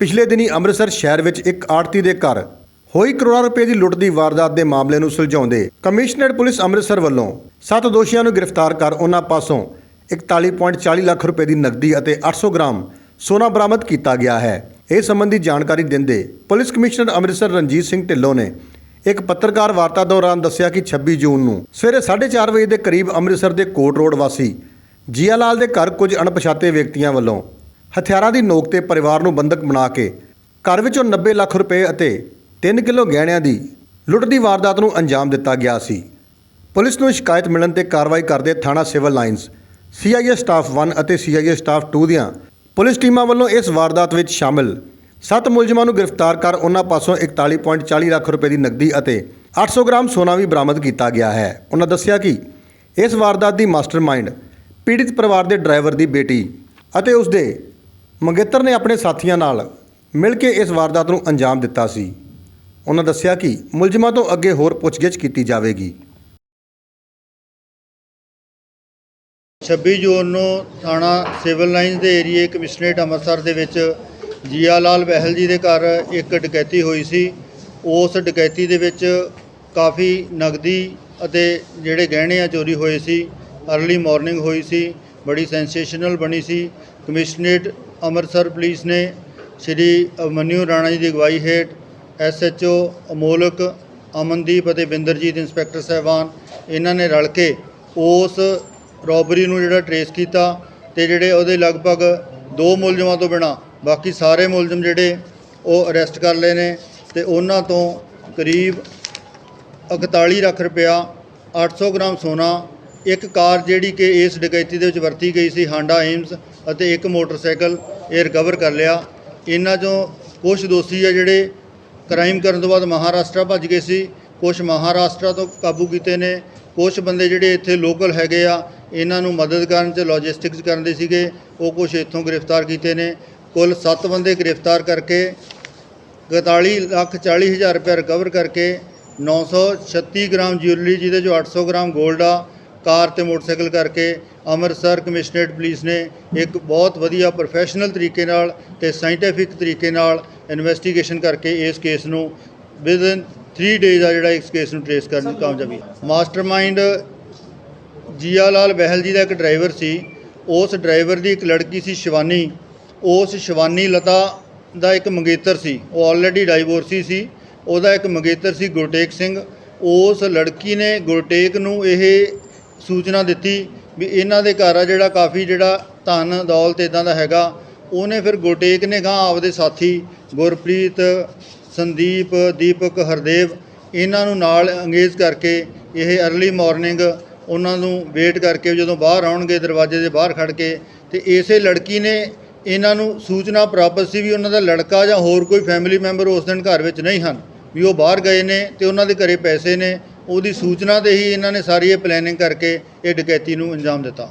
ਪਿਛਲੇ ਦਿਨੀ ਅੰਮ੍ਰਿਤਸਰ ਸ਼ਹਿਰ ਵਿੱਚ ਇੱਕ ਆੜਤੀ ਦੇ ਘਰ ਹੋਈ ਕਰੋੜਾਂ ਰੁਪਏ ਦੀ ਲੁੱਟ ਦੀ ਵਾਰਦਾਤ ਦੇ ਮਾਮਲੇ ਨੂੰ ਸੁਲਝਾਉਂਦੇ ਕਮਿਸ਼ਨਰੇਟ ਪੁਲਿਸ ਅੰਮ੍ਰਿਤਸਰ ਵੱਲੋਂ ਸੱਤ ਦੋਸ਼ੀਆਂ ਨੂੰ ਗ੍ਰਿਫਤਾਰ ਕਰ ਉਹਨਾਂ ਪਾਸੋਂ 41.40 ਲੱਖ ਰੁਪਏ ਦੀ ਨਕਦੀ ਅਤੇ 800 ਗ੍ਰਾਮ ਸੋਨਾ ਬਰਾਮਦ ਕੀਤਾ ਗਿਆ ਹੈ। ਇਸ ਸੰਬੰਧੀ ਜਾਣਕਾਰੀ ਦਿੰਦੇ ਪੁਲਿਸ ਕਮਿਸ਼ਨਰ ਅੰਮ੍ਰਿਤਸਰ ਰਣਜੀਤ ਸਿੰਘ ਢਿੱਲੋਂ ਨੇ ਇੱਕ ਪੱਤਰਕਾਰ ਵਾਰਤਾ ਦੌਰਾਨ ਦੱਸਿਆ ਕਿ 26 ਜੂਨ ਨੂੰ ਸਵੇਰੇ 4:30 ਵਜੇ ਦੇ ਕਰੀਬ ਅੰਮ੍ਰਿਤਸਰ ਦੇ ਕੋਟ ਰੋਡ ਵਾਸੀ ਜੀਆ ਲਾਲ ਦੇ ਘਰ ਕੁਝ ਅਣਪਛਾਤੇ ਵਿਅਕਤੀਆਂ ਵੱਲੋਂ ਹਥਿਆਰਾਂ ਦੀ ਨੋਕ ਤੇ ਪਰਿਵਾਰ ਨੂੰ ਬੰਦਕ ਬਣਾ ਕੇ ਘਰ ਵਿੱਚੋਂ 90 ਲੱਖ ਰੁਪਏ ਅਤੇ 3 ਕਿਲੋ ਗਹਿਣਿਆਂ ਦੀ ਲੁੱਟ ਦੀ ਵਾਰਦਾਤ ਨੂੰ ਅੰਜਾਮ ਦਿੱਤਾ ਗਿਆ ਸੀ। ਪੁਲਿਸ ਨੂੰ ਸ਼ਿਕਾਇਤ ਮਿਲਣ ਤੇ ਕਾਰਵਾਈ ਕਰਦੇ ਥਾਣਾ ਸਿਵਲ ਲਾਈਨਸ ਸੀਆਈਏ ਸਟਾਫ 1 ਅਤੇ ਸੀਆਈਏ ਸਟਾਫ 2 ਦੀਆਂ ਪੁਲਿਸ ਟੀਮਾਂ ਵੱਲੋਂ ਇਸ ਵਾਰਦਾਤ ਵਿੱਚ ਸ਼ਾਮਲ ਸੱਤ ਮੁਲਜ਼ਮਾਂ ਨੂੰ ਗ੍ਰਿਫਤਾਰ ਕਰ ਉਹਨਾਂ ਪਾਸੋਂ 41.40 ਲੱਖ ਰੁਪਏ ਦੀ ਨਕਦੀ ਅਤੇ 800 ਗ੍ਰਾਮ ਸੋਨਾ ਵੀ ਬਰਾਮਦ ਕੀਤਾ ਗਿਆ ਹੈ। ਉਹਨਾਂ ਦੱਸਿਆ ਕਿ ਇਸ ਵਾਰਦਾਤ ਦੀ ਮਾਸਟਰਮਾਈਂਡ ਪੀੜਿਤ ਪਰਿਵਾਰ ਦੇ ਡਰਾਈਵਰ ਦੀ ਬੇਟੀ ਅਤੇ ਉਸ ਦੇ ਮੰਗੇਤਰ ਨੇ ਆਪਣੇ ਸਾਥੀਆਂ ਨਾਲ ਮਿਲ ਕੇ ਇਸ ਵਾਰਦਾਤ ਨੂੰ ਅੰਜਾਮ ਦਿੱਤਾ ਸੀ। ਉਹਨਾਂ ਦੱਸਿਆ ਕਿ ਮੁਲਜ਼ਮਾਂ ਤੋਂ ਅੱਗੇ ਹੋਰ ਪੁੱਛਗਿੱਛ ਕੀਤੀ ਜਾਵੇਗੀ। 26 ਜੂਨ ਨੂੰ ਥਾਣਾ ਸਿਵਲ ਲਾਈਨਸ ਦੇ ਏਰੀਏ ਕਮਿਸ਼ਨਰੇਟ ਅੰਮ੍ਰਿਤਸਰ ਦੇ ਵਿੱਚ ਜੀਆ ਲਾਲ ਬਹਿਲ ਜੀ ਦੇ ਘਰ ਇੱਕ ਡਕੈਤੀ ਹੋਈ ਸੀ। ਉਸ ਡਕੈਤੀ ਦੇ ਵਿੱਚ ਕਾਫੀ ਨਗਦੀ ਅਤੇ ਜਿਹੜੇ ਗਹਿਣੇ ਆ ਚੋਰੀ ਹੋਏ ਸੀ। ਅਰਲੀ ਮਾਰਨਿੰਗ ਹੋਈ ਸੀ। ਬੜੀ ਸੈਂਸੇਸ਼ਨਲ ਬਣੀ ਸੀ। ਕਮਿਸ਼ਨਰੇਟ ਅੰਮ੍ਰਿਤਸਰ ਪੁਲਿਸ ਨੇ ਸ਼੍ਰੀ ਅਮਨਿਊ ਰਾਣਾ ਜੀ ਦੀ ਅਗਵਾਈ ਹੇਠ ਐਸਐਚਓ ਅਮੋਲਕ, ਅਮਨਦੀਪ ਅਤੇ ਬਿੰਦਰਜੀਤ ਇੰਸਪੈਕਟਰ ਸਾਹਿਬਾਨ ਇਹਨਾਂ ਨੇ ਰਲ ਕੇ ਉਸ ਰੋਬਰੀ ਨੂੰ ਜਿਹੜਾ ਟਰੇਸ ਕੀਤਾ ਤੇ ਜਿਹੜੇ ਉਹਦੇ ਲਗਭਗ ਦੋ ਮੁਲਜ਼ਮਾਂ ਤੋਂ ਬਿਨਾ ਬਾਕੀ ਸਾਰੇ ਮੁਲਜ਼ਮ ਜਿਹੜੇ ਉਹ ਅਰੈਸਟ ਕਰ ਲਏ ਨੇ ਤੇ ਉਹਨਾਂ ਤੋਂ ਕਰੀਬ 41 ਲੱਖ ਰੁਪਇਆ 800 ਗ੍ਰਾਮ ਸੋਨਾ ਇੱਕ ਕਾਰ ਜਿਹੜੀ ਕਿ ਇਸ ਡਕੈਤੀ ਦੇ ਵਿੱਚ ਵਰਤੀ ਗਈ ਸੀ ਹਾਂਡਾ ਏਮਸ ਅਤੇ ਇੱਕ ਮੋਟਰਸਾਈਕਲ ਇਹ ਰਿਕਵਰ ਕਰ ਲਿਆ। ਇਹਨਾਂ ਚੋਂ ਕੁਝ ਦੋਸ਼ੀ ਆ ਜਿਹੜੇ ਕ੍ਰਾਈਮ ਕਰਨ ਤੋਂ ਬਾਅਦ ਮਹਾਰਾਸ਼ਟਰ ਭੱਜ ਗਏ ਸੀ। ਕੁਝ ਮਹਾਰਾਸ਼ਟਰ ਤੋਂ ਕਾਬੂ ਕੀਤੇ ਨੇ। ਕੁਝ ਬੰਦੇ ਜਿਹੜੇ ਇੱਥੇ ਲੋਕਲ ਹੈਗੇ ਆ, ਇਹਨਾਂ ਨੂੰ ਮਦਦ ਕਰਨ ਚ ਲੌਜਿਸਟਿਕਸ ਕਰਨ ਦੇ ਸੀਗੇ, ਉਹ ਕੁਝ ਇੱਥੋਂ ਗ੍ਰਿਫਤਾਰ ਕੀਤੇ ਨੇ। ਕੁੱਲ 7 ਬੰਦੇ ਗ੍ਰਿਫਤਾਰ ਕਰਕੇ 41 ਲੱਖ 40 ਹਜ਼ਾਰ ਰੁਪਏ ਰਿਕਵਰ ਕਰਕੇ 936 ਗ੍ਰਾਮ ਜਿਊਲਰੀ ਜਿਹਦੇ ਚੋਂ 800 ਗ੍ਰਾਮ 골ਡ ਆ ਕਾਰ ਤੇ ਮੋਟਰਸਾਈਕਲ ਕਰਕੇ ਅੰਮ੍ਰਿਤਸਰ ਕਮਿਸ਼ਨਰੇਟ ਪੁਲਿਸ ਨੇ ਇੱਕ ਬਹੁਤ ਵਧੀਆ ਪ੍ਰੋਫੈਸ਼ਨਲ ਤਰੀਕੇ ਨਾਲ ਤੇ ਸਾਇੰਟੀਫਿਕ ਤਰੀਕੇ ਨਾਲ ਇਨਵੈਸਟੀਗੇਸ਼ਨ ਕਰਕੇ ਇਸ ਕੇਸ ਨੂੰ ਵਿਦਨ 3 ਡੇਜ਼ ਆ ਜਿਹੜਾ ਇਸ ਕੇਸ ਨੂੰ ਟ੍ਰੇਸ ਕਰਨ ਦੀ ਕਾਮਯਾਬੀ ਮਾਸਟਰਮਾਈਂਡ ਜੀਆ ਲਾਲ ਬਹਿਲ ਜੀ ਦਾ ਇੱਕ ਡਰਾਈਵਰ ਸੀ। ਉਸ ਡਰਾਈਵਰ ਦੀ ਇੱਕ ਲੜਕੀ ਸੀ ਸ਼ਿਵਾਨੀ। ਉਸ ਸ਼ਿਵਾਨੀ ਲਤਾ ਦਾ ਇੱਕ ਮੰਗੇਤਰ ਸੀ। ਉਹ ਆਲਰੇਡੀ ਡਾਈਵੋਰਸੀ ਸੀ। ਉਹਦਾ ਇੱਕ ਮੰਗੇਤਰ ਸੀ ਗੁਰਟੇਕ ਸਿੰਘ। ਉਸ ਲੜਕੀ ਨੇ ਗੁਰਟੇਕ ਨੂੰ ਇਹ ਸੂਚਨਾ ਦਿੱਤੀ ਵੀ ਇਹਨਾਂ ਦੇ ਘਰ ਆ ਜਿਹੜਾ ਕਾਫੀ ਜਿਹੜਾ ਧਨ ਦੌਲਤ ਇਦਾਂ ਦਾ ਹੈਗਾ, ਉਹਨੇ ਫਿਰ ਗੋਟੇਕ ਨੇ ਗਾਂ ਆਪਦੇ ਸਾਥੀ ਗੁਰਪ੍ਰੀਤ, ਸੰਦੀਪ, ਦੀਪਕ, ਹਰਦੇਵ ਇਹਨਾਂ ਨੂੰ ਨਾਲ ਅੰਗੇਜ ਕਰਕੇ ਇਹ ਅਰਲੀ ਮਾਰਨਿੰਗ ਉਹਨਾਂ ਨੂੰ ਵੇਟ ਕਰਕੇ ਜਦੋਂ ਬਾਹਰ ਆਉਣਗੇ, ਦਰਵਾਜ਼ੇ ਦੇ ਬਾਹਰ ਖੜ ਕੇ ਤੇ ਇਸੇ ਲੜਕੀ ਨੇ ਇਹਨਾਂ ਨੂੰ ਸੂਚਨਾ ਪ੍ਰਾਪਤ ਸੀ ਵੀ ਉਹਨਾਂ ਦਾ ਲੜਕਾ ਜਾਂ ਹੋਰ ਕੋਈ ਫੈਮਿਲੀ ਮੈਂਬਰ ਉਸ ਦਿਨ ਘਰ ਵਿੱਚ ਨਹੀਂ ਹਨ ਵੀ ਉਹ ਬਾਹਰ ਗਏ ਨੇ ਤੇ ਉਹਨਾਂ ਦੇ ਘਰੇ ਪੈਸੇ ਨੇ ਉਹਦੀ ਸੂਚਨਾ ਤੇ ਹੀ ਇਹਨਾਂ ਨੇ ਸਾਰੀ ਇਹ ਪਲੈਨਿੰਗ ਕਰਕੇ ਇਹ ਡਕੈਤੀ ਨੂੰ ਅੰਜਾਮ ਦਿੱਤਾ।